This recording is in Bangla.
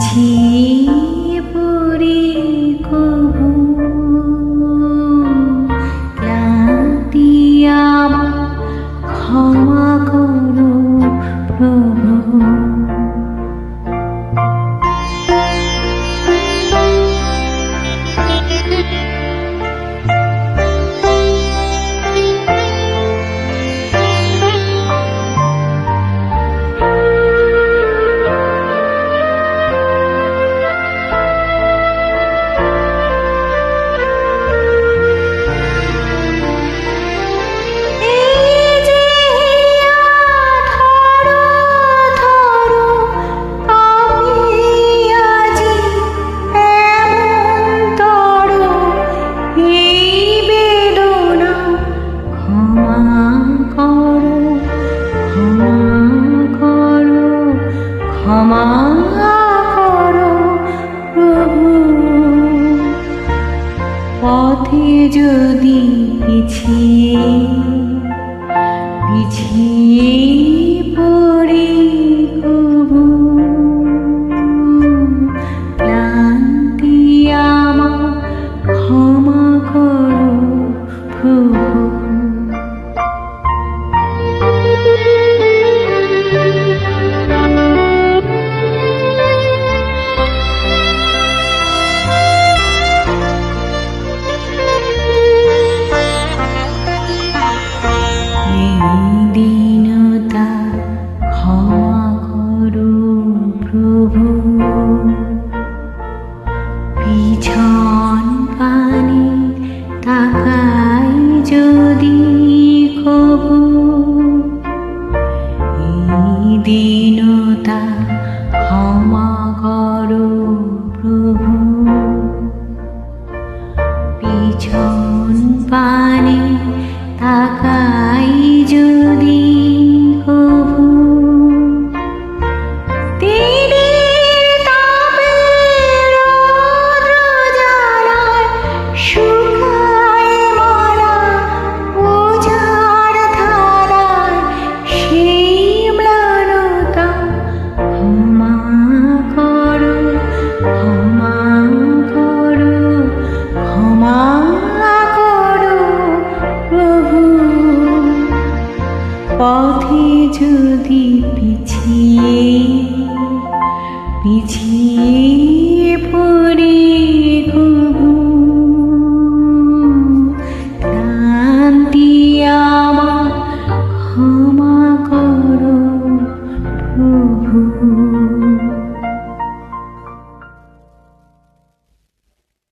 পিছিয়ে পড়ি কবু 旧地一起 প্রভু পিছা পথে যদি পিছিয়ে পিছিয়ে পড়ে